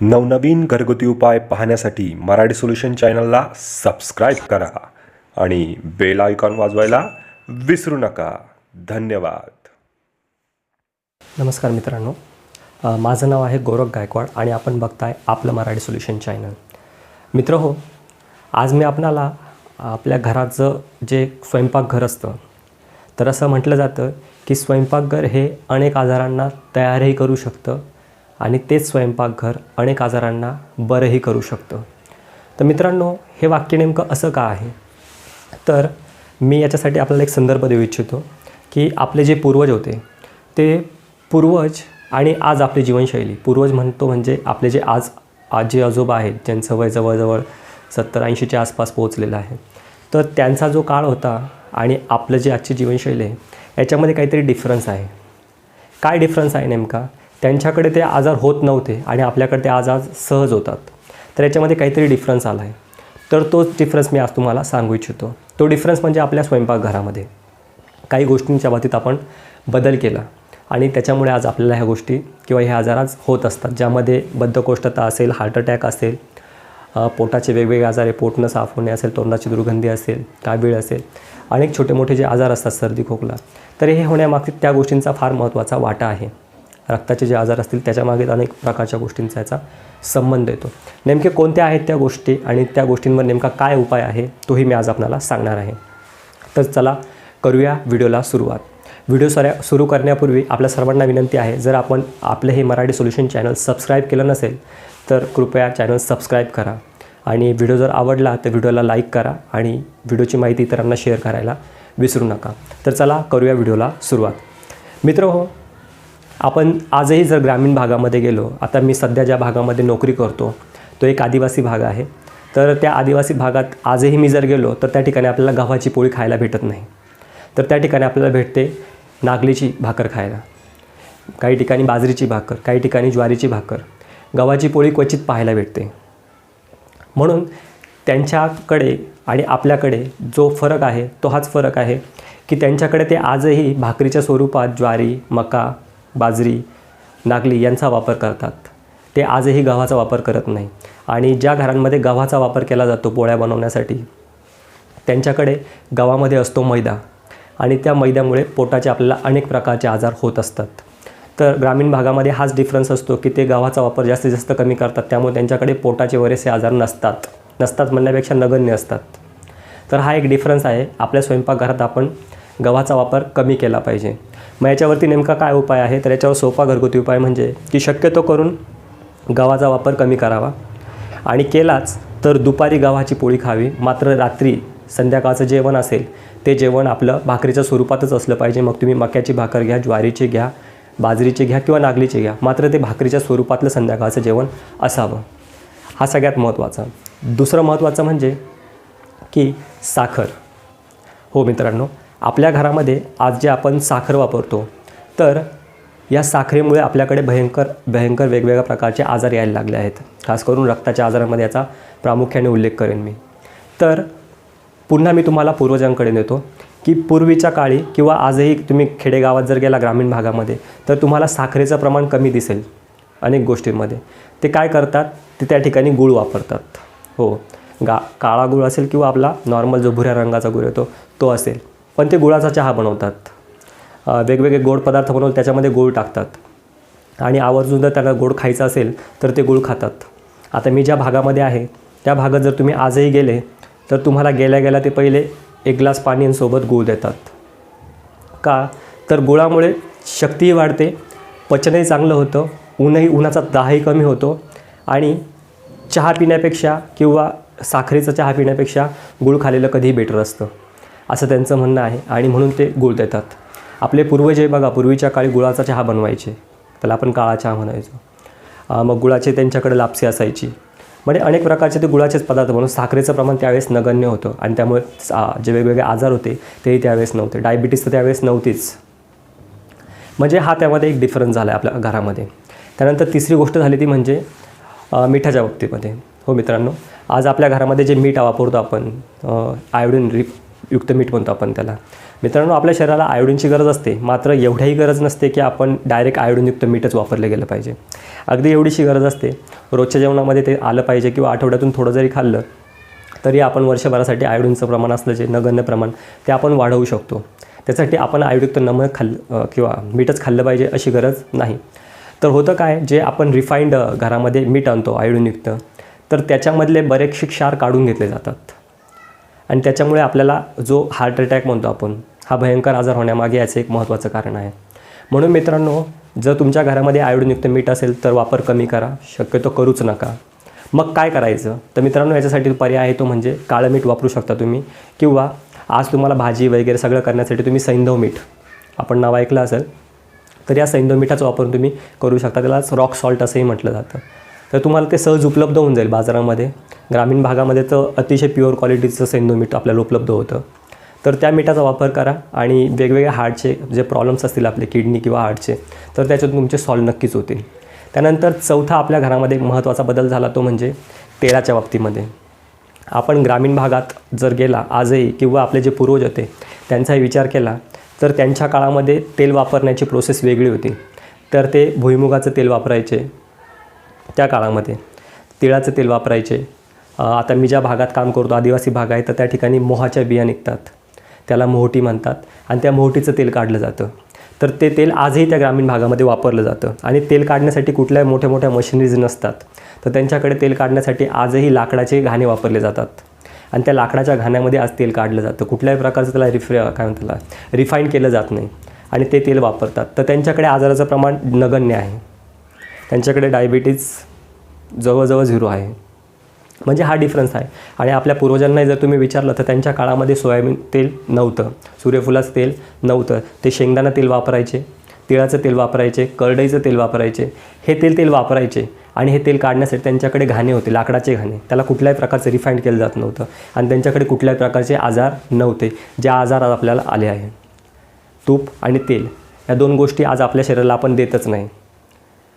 नवनवीन घरगुती उपाय पाहण्यासाठी मराठी सोल्युशन चॅनलला सबस्क्राईब करा आणि बेल आयकॉन वाजवायला विसरू नका. धन्यवाद. नमस्कार मित्रांनो. अ, माझं नाव आहे गौरव गायकवाड आणि आपण बघताय आपलं मराठी सोल्युशन चॅनल. मित्र हो आज मी आपणाला आपल्या घराचं जे स्वयंपाकघर असतं तर असं म्हटलं जातं की स्वयंपाकघर हे अनेक आजारांना तयारही करू शकतं आणि तेच स्वयंपाकघर अनेक आजारांना बरंही करू शकतं. तर मित्रांनो हे वाक्य नेमकं असं का आहे? तर मी याच्यासाठी आपल्याला एक संदर्भ देऊ इच्छितो की आपले जे पूर्वज होते ते पूर्वज आणि आज आपली जीवनशैली. पूर्वज म्हणतो म्हणजे आपले जे आज आजी आजोबा आहेत ज्यांचं वय जवळजवळ सत्तर ऐंशीच्या आसपास पोहोचलेलं आहे तर त्यांचा जो काळ होता आणि आपलं जे आजची जीवनशैली आहे याच्यामध्ये काहीतरी डिफरन्स आहे. काय डिफरन्स आहे नेमका? त्यांच्याकडे ते आजार होत नव्हते आणि आपल्याकडे ते आजार सहज होतात. तर याच्यामध्ये काहीतरी डिफरन्स आला आहे तर तोच डिफरन्स मी आज तुम्हाला सांगू इच्छितो. तो डिफरन्स म्हणजे आपल्या स्वयंपाकघरामध्ये. काही गोष्टींच्या बाबतीत आपण बदल केला आणि त्याच्यामुळे आज आपल्याला ह्या गोष्टी किंवा हे आजार आज होत असतात. ज्यामध्ये बद्धकोष्ठता असेल हार्ट अटॅक असेल पोटाचे वेगवेगळे आजार आहे. पोट न साफ होणे असेल तोंडाची दुर्गंधी असेल कावीळ असेल अनेक छोटे मोठे जे आजार असतात सर्दी खोकला. तर हे होण्यामागचे त्या गोष्टींचा फार महत्त्वाचा वाटा आहे. रक्ताचे जे आजार असतील त्याच्यामागे अनेक प्रकारच्या गोष्टींचा याचा संबंध येतो. नेमके कोणत्या आहेत त्या गोष्टी आणि त्या गोष्टींवर नेमका काय उपाय आहे तोही मी आज आपणाला सांगणार आहे. तर चला करूया व्हिडिओला सुरुवात. व्हिडिओ सऱ्या सुरू करण्यापूर्वी आपल्या सर्वांना विनंती आहे जर आपण आपलं हे मराठी सोल्युशन चॅनल सबस्क्राईब केलं नसेल तर कृपया चॅनल सबस्क्राईब करा आणि व्हिडिओ जर आवडला तर व्हिडिओला लाईक करा आणि व्हिडिओची माहिती इतरांना शेअर करायला विसरू नका. तर चला करूया व्हिडिओला सुरुवात. मित्र हो आपण आजही जर ग्रामीण भागामध्ये गेलो आता मी सध्या ज्या भागामध्ये नोकरी करतो तो एक आदिवासी भाग आहे. तर त्या आदिवासी भागात आजही मी जर गेलो तर त्या ठिकाणी आपल्याला गव्हाची पोळी खायला भेटत नाही. तर त्या ठिकाणी आपल्याला भेटते नागलीची भाकर खायला. काही ठिकाणी बाजरीची भाकर काही ठिकाणी ज्वारीची भाकर. गव्हाची पोळी क्वचित पाहायला भेटते. म्हणून त्यांच्याकडे आणि आपल्याकडे जो फरक आहे तो हाच फरक आहे की त्यांच्याकडे ते आजही भाकरीच्या स्वरूपात ज्वारी मका बाजरी नागली यांचा वापर करतात. ते आजही गव्हाचा वापर करत नाही. आणि ज्या घरांमध्ये गव्हाचा वापर केला जातो पोळ्या बनवण्यासाठी त्यांच्याकडे गव्हामध्ये असतो मैदा. आणि त्या मैद्यामुळे पोटाचे आपल्याला अनेक प्रकारचे आजार होत असतात. तर ग्रामीण भागामध्ये हाच डिफरन्स असतो की ते गव्हाचा वापर जास्तीत जास्त कमी करतात. त्यामुळे त्यांच्याकडे पोटाचे बरेचसे आजार नसतात. नसतात म्हणण्यापेक्षा नगण्य असतात. तर हा एक डिफरन्स आहे. आपल्या स्वयंपाकघरात आपण गव्हाचा वापर कमी केला पाहिजे. मग याच्यावरती नेमका काय उपाय आहे? तर याच्यावर सोपा घरगुती उपाय म्हणजे की शक्यतो करून गव्हाचा वापर कमी करावा. आणि केलाच तर दुपारी गव्हाची पोळी खावी. मात्र रात्री संध्याकाळचं जेवण असेल ते जेवण आपलं भाकरीच्या स्वरूपातच असलं पाहिजे. मग तुम्ही मक्याची भाकर घ्या ज्वारीची घ्या बाजरीची घ्या किंवा नागलीची घ्या. मात्र ते भाकरीच्या स्वरूपातलं संध्याकाळचं जेवण असावं. हा सगळ्यात महत्त्वाचा. दुसरं महत्त्वाचं म्हणजे की साखर. हो मित्रांनो आपल्या घरामध्ये आज जे आपण साखर वापरतो तर या साखरेमुळे आपल्याकडे भयंकर भयंकर वेगवेगळ्या प्रकारचे आजार यायला लागले आहेत. खास करून रक्ताच्या आजारामध्ये याचा प्रामुख्याने उल्लेख करेन मी. तर पुन्हा मी तुम्हाला पूर्वजांकडे नेतो की पूर्वीच्या काळी किंवा आजही तुम्ही खेडेगावात जर गेला ग्रामीण भागामध्ये तर तुम्हाला साखरेचं प्रमाण कमी दिसेल अनेक गोष्टींमध्ये. ते काय करतात? ते त्या ठिकाणी गूळ वापरतात. हो गा काळा गूळ असेल किंवा आपला नॉर्मल जो भुऱ्या रंगाचा गूळ येतो तो असेल. पण ते गुळाचा चहा बनवतात. वेगवेगळे गोड पदार्थ बनवून त्याच्यामध्ये गूळ टाकतात. आणि आवर्जून जर त्यांना गोड खायचं असेल तर ते गूळ खातात. आता मी ज्या भागामध्ये आहे त्या भागात जर तुम्ही आजही गेले तर तुम्हाला गेल्या गेल्या ते पहिले एक ग्लास पाणी सोबत गूळ देतात. का? तर गुळामुळे शक्तीही वाढते पचनही चांगलं होतं ऊनही उन्हाचा दाहही कमी होतो आणि चहा पिण्यापेक्षा किंवा साखरेचा चहा पिण्यापेक्षा गुळ खालेलं कधीही बेटर असतं. असं त्यांचं म्हणणं आहे आणि म्हणून ते गुळ देतात. आपले पूर्वज हे बघा पूर्वीच्या काळी गुळाचा चहा बनवायचे. त्याला आपण काळा चहा म्हणायचो. मग गुळाचे त्यांच्याकडे लापसी असायची. म्हणजे अनेक प्रकारचे ते गुळाचेच पदार्थ म्हणून साखरेचं प्रमाण त्यावेळेस नगण्य होतं. आणि त्यामुळे जे वेगवेगळे आजार होते तेही त्यावेळेस नव्हते. डायबिटीस तर त्यावेळेस नव्हतीच. म्हणजे हा त्यामध्ये एक डिफरन्स झाला आहे आपल्या घरामध्ये. त्यानंतर तिसरी गोष्ट झाली ती म्हणजे मिठाच्या बाबतीमध्ये. हो मित्रांनो आज आपल्या घरामध्ये जे मीठ वापरतो आपण आयोडीन रि युक्त मीठ म्हणतो आपण त्याला. मित्रांनो आपल्या शरीराला आयोडीनची गरज असते. मात्र एवढ्याही गरज नसते की आपण डायरेक्ट आयोडीनयुक्त मीठच वापरलं गेलं पाहिजे. अगदी एवढीशी गरज असते. रोजच्या जेवणामध्ये ते आलं पाहिजे किंवा आठवड्यातून थोडं जरी खाल्लं तरी आपण वर्षभरासाठी आयोडीनचं प्रमाण असलं जे नगण्य प्रमाण ते आपण वाढवू शकतो. त्यासाठी आपण आयोडयुक्त नमक खाल्लं किंवा मीठच खाल्लं पाहिजे अशी गरज नाही. तर होतं काय? जे आपण रिफाईंड घरामध्ये मीठ आणतो आयोडीनयुक्त तर त्याच्यामधले बरेचसे क्षार काढून घेतले जातात. आणि त्याच्यामुळे आपल्याला जो हार्ट अटॅक म्हणतो आपण हा भयंकर आजार होण्यामागे याचं एक महत्त्वाचं कारण आहे. म्हणून मित्रांनो जर तुमच्या घरामध्ये आयोडीनयुक्त मीठ असेल तर वापर कमी करा शक्यतो करूच नका. मग काय करायचं? तर मित्रांनो याच्यासाठी पर्याय आहे तो म्हणजे काळं मीठ वापरू शकता तुम्ही किंवा आज तुम्हाला भाजी वगैरे सगळं करण्यासाठी तुम्ही सैंधव मीठ. आपण नाव ऐकलं असेल तर या सैंधव मिठाचा वापर तुम्ही करू शकता. त्यालाच रॉक सॉल्ट असंही म्हटलं जातं. तर तुम्हाला ते सहज उपलब्ध होऊन जाईल बाजारामध्ये. ग्रामीण भागामध्ये तर अतिशय प्युअर क्वालिटीचं सैंधव मीठ आपल्याला उपलब्ध होतं. तर त्या मिठाचा वापर करा आणि वेगवेगळ्या हार्टचे जे प्रॉब्लेम्स असतील आपले किडनी किंवा हार्टचे तर त्याच्यातून तुमचे सॉल्व नक्कीच होतील. त्यानंतर चौथा आपल्या घरामध्ये एक महत्त्वाचा बदल झाला तो म्हणजे तेलाच्या बाबतीमध्ये. आपण ग्रामीण भागात जर गेला आजही किंवा आपले जे पूर्वज होते त्यांचाही विचार केला तर त्यांच्या काळामध्ये तेल वापरण्याची प्रोसेस वेगळी होती. तर ते भुईमुगाचं तेल वापरायचे त्या काळामध्ये तिळाचं तेल वापरायचे. आता मी ज्या भागात काम करतो आदिवासी भाग आहे तर त्या ठिकाणी मोहाच्या बिया निघतात. त्याला मोहटी म्हणतात आणि त्या मोहटीचं तेल काढलं जातं. तर ते तेल आजही त्या ग्रामीण भागामध्ये वापरलं जातं आणि तेल काढण्यासाठी कुठल्याही मोठ्या मोठ्या मशिनरीज नसतात. तर त्यांच्याकडे तेल काढण्यासाठी आजही लाकडाचे घाणे वापरले जातात. आणि त्या लाकडाच्या घाण्यामध्ये आज तेल काढलं जातं. कुठल्याही प्रकारचं त्याला रिफ्रे काय म्हणतात त्याला रिफाईन केलं जात नाही आणि ते तेल वापरतात. तर त्यांच्याकडे आजाराचं प्रमाण नगण्य आहे. त्यांच्याकडे डायबिटीज जवळजवळ झिरो आहे. म्हणजे हा डिफरन्स आहे. आणि आपल्या पूर्वजांनाही जर तुम्ही विचारलं तर त्यांच्या काळामध्ये सोयाबीन तेल नव्हतं. सूर्यफुलाचं तेल नव्हतं. ते शेंगदाणा तेल वापरायचे तिळाचं तेल वापरायचे करडईचं तेल वापरायचे. हे तेल तेल वापरायचे. आणि हे तेल काढण्यासाठी त्यांच्याकडे घाणे होते लाकडाचे घाणे. त्याला कुठल्याही प्रकारचं रिफाईंड केलं जात नव्हतं. आणि त्यांच्याकडे कुठल्याही प्रकारचे आजार नव्हते जे आजार आज आपल्याला आले आहे. तूप आणि तेल या दोन गोष्टी आज आपल्या शरीराला आपण देतच नाही.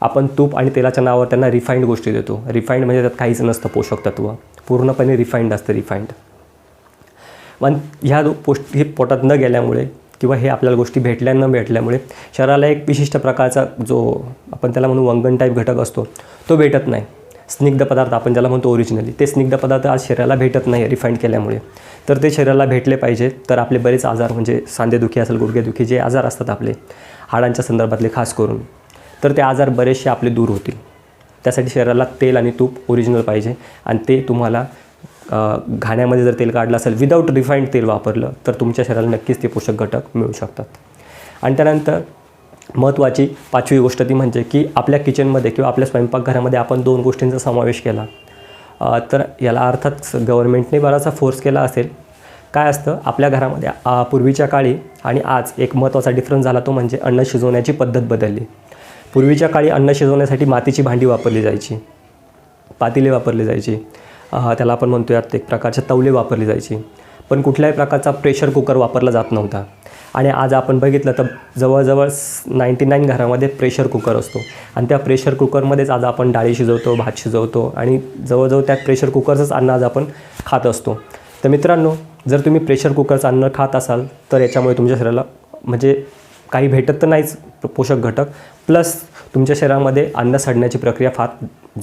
आपण तूप आणि तेलाच्या नावावर त्यांना रिफाईंड गोष्टी देतो. रिफाईंड म्हणजे त्यात काहीच नसतं पोषक तत्व. पूर्णपणे रिफाईंड असतं रिफाईंड पण ह्या दो हे पोटात न गेल्यामुळे किंवा हे आपल्याला गोष्टी भेटल्या न भेटल्यामुळे शरीराला एक विशिष्ट प्रकारचा जो आपण त्याला म्हणू वंगण टाईप घटक असतो तो भेटत नाही. स्निग्ध पदार्थ आपण ज्याला म्हणतो ओरिजिनली ते स्निग्ध पदार्थ आज शरीराला भेटत नाही रिफाईंड केल्यामुळे. तर ते शरीराला भेटले पाहिजे. तर आपले बरेच आजार म्हणजे सांधेदुखी असेल गुडघेदुखी जे आजार असतात आपले हाडांच्या संदर्भातले खास करून. तर ते आजार बरेचसे आपले दूर होतील. त्यासाठी शरीराला तेल आणि तूप ओरिजिनल पाहिजे. आणि ते तुम्हाला घाण्यामध्ये जर तेल काढलं असेल विदाऊट रिफाईंड तेल वापरलं तर तुमच्या शरीराला नक्कीच ते पोषक घटक मिळू शकतात. आणि त्यानंतर महत्त्वाची पाचवी गोष्ट ती म्हणजे की आपल्या किचनमध्ये किंवा आपल्या स्वयंपाकघरामध्ये आपण दोन गोष्टींचा समावेश केला. तर याला अर्थात गव्हर्नमेंटने बराचसा फोर्स केला असेल. काय असतं? आपल्या घरामध्ये पूर्वीच्या काळी आणि आज एक महत्त्वाचा डिफरन्स झाला तो म्हणजे अन्न शिजवण्याची पद्धत बदलली. पूर्वीच्या काळी अन्न शिजवण्यासाठी मातीची भांडी वापरली जायची. पातेले वापरले जायची. त्याला आपण म्हणतोयात एक प्रकारचे तवले वापरली जायची. पण कुठल्याही प्रकारचा प्रेशर कुकर वापरला जात नव्हता. आणि आज आपण बघितलं तर जवळजवळ नाईंटी नाईन घरामध्ये प्रेशर कुकर असतो. आणि त्या प्रेशर कुकरमध्येच आज आपण डाळी शिजवतो भात शिजवतो आणि जवळजवळ त्या प्रेशर कुकरचंच अन्न आज आपण खात असतो. तर मित्रांनो जर तुम्ही प्रेशर कुकरचं अन्न खात असाल तर याच्यामुळे तुमच्या शरीराला म्हणजे काही भेटत तर नाहीच पोषक घटक. प्लस तुमच्या शरीरामध्ये अन्न सडण्याची प्रक्रिया फार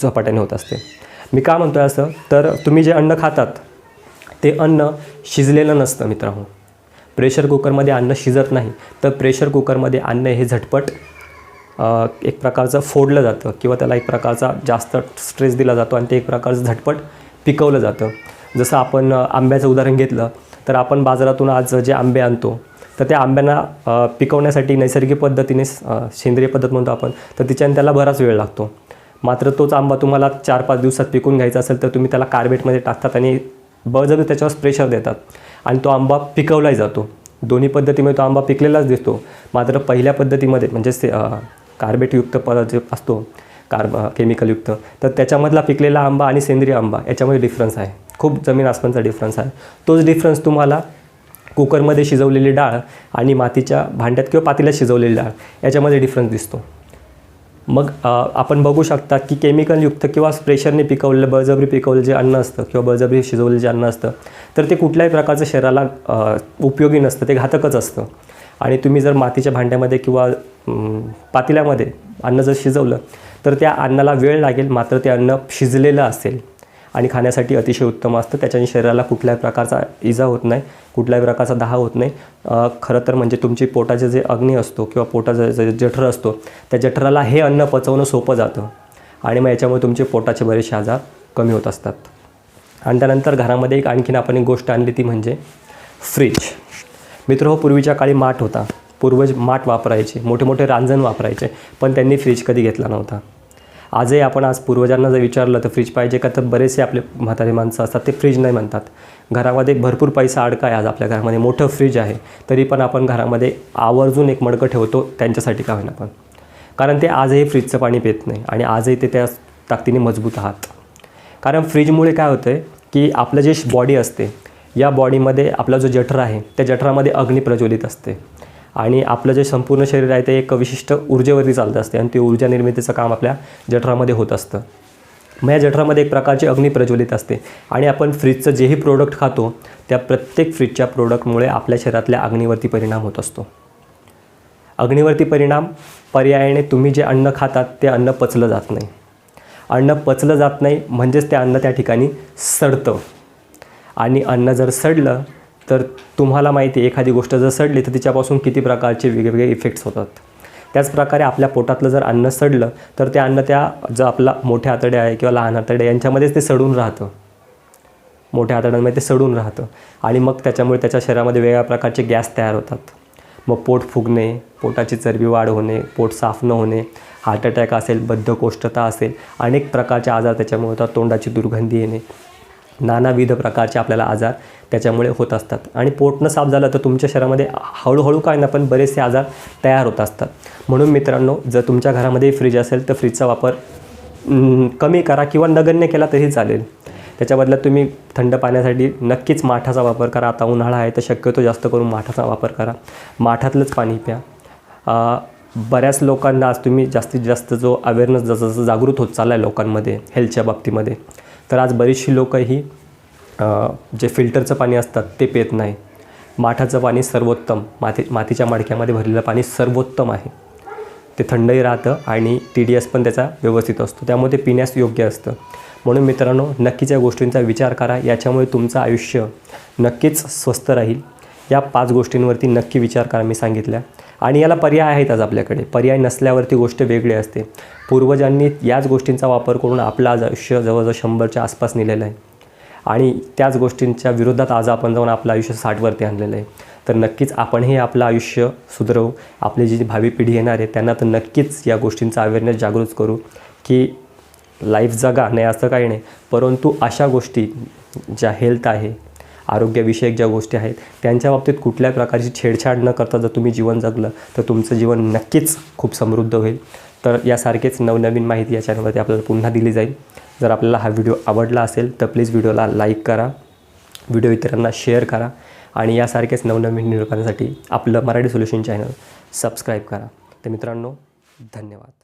झपाट्याने होत असते. मी का म्हणतो आहे असं? तर तुम्ही जे अन्न खातात ते अन्न शिजलेलं नसतं मित्रांनो. प्रेशर कुकरमध्ये अन्न शिजत नाही. तर प्रेशर कुकरमध्ये अन्न हे झटपट एक प्रकारचं फोडलं जातं किंवा त्याला एक प्रकारचा जास्त स्ट्रेस दिला जातो आणि ते एक प्रकारचं झटपट पिकवलं जातं. जसं आपण आंब्याचं उदाहरण घेतलं तर आपण बाजारातून आज जे आंबे आणतो तर त्या आंब्यांना पिकवण्यासाठी नैसर्गिक पद्धतीने सेंद्रिय पद्धत म्हणतो आपण तर तिच्याने त्याला बराच वेळ लागतो. मात्र तोच आंबा तुम्हाला चार पाच दिवसात पिकून घ्यायचा असेल तर तुम्ही त्याला कार्बेटमध्ये टाकतात आणि बळजबरी त्याच्यावर प्रेशर देतात. आणि तो आंबा पिकवलाही जातो. दोन्ही पद्धतीमध्ये तो आंबा पिकलेलाच दिसतो. मात्र पहिल्या पद्धतीमध्ये म्हणजे से कार्बेटयुक्त पदार्थ जे असतो कार्ब केमिकलयुक्त तर त्याच्यामधला पिकलेला आंबा आणि सेंद्रिय आंबा याच्यामध्ये डिफरन्स आहे. खूप जमीन आसमानचा डिफरन्स आहे. तोच डिफरन्स तुम्हाला कुकरमध्ये शिजवलेली डाळ आणि मातीच्या भांड्यात किंवा पातीला शिजवलेली डाळ याच्यामध्ये डिफरन्स दिसतो. मग आपण बघू शकता की केमिकलयुक्त किंवा प्रेशरने पिकवलेलं बळजबरी पिकवलेलं जे अन्न असतं किंवा बळजबरी शिजवलेलं जे अन्न असतं तर ते कुठल्याही प्रकारचं शरीराला उपयोगी नसतं ते घातकच असतं. आणि तुम्ही जर मातीच्या भांड्यामध्ये किंवा पातेल्यामध्ये अन्न जर शिजवलं तर त्या अन्नाला वेळ लागेल मात्र ते अन्न शिजलेलं असेल. आणि खाण्यासाठी अतिशय उत्तम असतं. त्याच्याने शरीराला कुठल्याही प्रकारचा इजा होत नाही कुठल्याही प्रकारचा दाह होत नाही. खरं तर म्हणजे तुमची पोटाचे जे अग्नी असतो किंवा पोटाचा जे जठर असतो त्या जठराला हे अन्न पचवणं सोपं जातं. आणि मग याच्यामुळे तुमचे पोटाचे बरेचसे आजार कमी होत असतात. आणि त्यानंतर घरामध्ये एक आणखीन आपण एक गोष्ट आणली ती म्हणजे फ्रीज. मित्र हो पूर्वीच्या काळी माठ होता. पूर्वज माठ वापरायचे मोठे मोठे रांजण वापरायचे पण त्यांनी फ्रीज कधी घेतला नव्हता. आजही आपण आज पूर्वजांना जर विचारलं तर फ्रीज पाहिजे का? तर बरेचसे आपले म्हातारे माणसं असतात ते फ्रीज नाही म्हणतात. घरामध्ये भरपूर पैसा अडका आहे आज आपल्या घरामध्ये. मोठं फ्रीज आहे. तरी पण आपण घरामध्ये आवर्जून एक मडकं ठेवतो त्यांच्यासाठी का होईना पण. कारण ते आजही फ्रीजचं पाणी पित नाही आणि आजही ते त्या ताकदीने मजबूत आहात. कारण फ्रीजमुळे काय होतं आहे की आपलं जे बॉडी असते या बॉडीमध्ये आपला जो जठर आहे त्या जठरामध्ये अग्नी प्रज्वलित असते. आणि आपलं जे संपूर्ण शरीर आहे ते एक विशिष्ट ऊर्जेवरती चालत असते आणि ते ऊर्जा निर्मितीचं काम आपल्या जठरामध्ये होत असतं. मग या जठरामध्ये एक प्रकारची अग्नी प्रज्वलित असते आणि आपण फ्रीजचं जेही प्रोडक्ट खातो त्या प्रत्येक फ्रीजच्या प्रोडक्टमुळे आपल्या शरीरातल्या अग्नीवरती परिणाम होत असतो. अग्नीवरती परिणाम पर्यायाने तुम्ही जे अन्न खातात ते अन्न पचलं जात नाही. अन्न पचलं जात नाही म्हणजेच ते अन्न त्या ठिकाणी सडतं. आणि अन्न जर सडलं तर तुम्हाला माहिती आहे एखादी गोष्ट जर सडली तर तिच्यापासून किती प्रकारचे वेगवेगळे इफेक्ट्स होतात. त्याचप्रकारे आपल्या पोटातलं जर अन्न सडलं तर ते अन्न त्या जर आपला मोठ्या आतडे आहे किंवा लहान आतडे यांच्यामध्येच ते सडून राहतं. मोठ्या आतड्यांमध्ये ते सडून राहतं. आणि मग त्याच्यामुळे त्याच्या शरीरामध्ये वेगळ्या प्रकारचे गॅस तयार होतात. मग पोट फुगणे पोटाची चरबी वाढ होणे पोट साफ न होणे हार्ट अटॅक असेल बद्धकोष्ठता असेल अनेक प्रकारचे आजार त्याच्यामुळे होतात तोंडाची दुर्गंधी येणे. नानाविध प्रकारचे आपल्याला आजार त्याच्यामुळे होत असतात. आणि पोटनं साफ झालं तर तुमच्या शरीरामध्ये हळूहळू काय ना पण बरेचसे आजार तयार होत असतात. म्हणून मित्रांनो जर तुमच्या घरामध्ये फ्रीज असेल तर फ्रीजचा वापर कमी करा किंवा नगण्य केला तरी चालेल. त्याच्या बदल्यात तुम्ही थंड पाण्यासाठी नक्कीच माठाचा वापर करा. आता उन्हाळा आहे तर शक्यतो जास्त करून माठाचा वापर करा. माठातलंच पाणी प्या. बऱ्याच लोकांना आज तुम्ही जास्तीत जास्त जो अवेअरनेस जसं जसं जागृत होत चालला आहे लोकांमध्ये हेल्थच्या बाबतीमध्ये तर आज बरीचशी लोकंही जे फिल्टरचं पाणी असतात ते पेत नाही. माठाचं पाणी सर्वोत्तम माती मातीच्या मडक्यामध्ये भरलेलं पाणी सर्वोत्तम आहे. ते थंडही राहतं आणि टी डी एस पण त्याचा व्यवस्थित असतो. त्यामुळे ते पिण्यास योग्य असतं. म्हणून मित्रांनो नक्कीच या गोष्टींचा विचार करा. याच्यामुळे तुमचं आयुष्य नक्कीच स्वस्त राहील. या पाच गोष्टींवरती नक्की विचार करा मी सांगितल्या. आणि याला पर्याय आहेत आज आपल्याकडे. पर्याय नसल्यावरती गोष्ट वेगळी असते. पूर्वजांनी याच गोष्टींचा वापर करून आपलं आज आयुष्य जवळजवळ शंभरच्या आसपास नेलेलं आहे. आणि त्याच गोष्टींच्या विरोधात आज आपण जाऊन आपलं आयुष्य साठवरती आणलेलं आहे. तर नक्कीच आपणही आपलं आयुष्य सुधरवू. आपली जी भावी पिढी येणार आहे त्यांना तर नक्कीच या गोष्टींचा अवेअरनेस जागृत करू की लाईफ जगा नाही असं काही नाही. परंतु अशा गोष्टी ज्या हेल्थ आहे आरोग्यविषयक ज्या गोष्टी आहेत त्यांच्या बाबतीत कुठल्या प्रकारची छेडछाड न करता जर तुम्ही जीवन जगलं तर तुमचं जीवन नक्कीच खूप समृद्ध होईल. तर यासारखेच नवनवीन माहिती या चॅनलवरती आपल्याला पुन्हा दिली जाईल. जर आपल्याला हा व्हिडिओ आवडला असेल तर प्लीज व्हिडिओला लाईक करा व्हिडिओ इतरांना शेअर करा आणि यासारखेच नवनवीन निरूपणासाठी आपलं मराठी सोल्युशन चॅनल सबस्क्राईब करा. तर मित्रांनो धन्यवाद.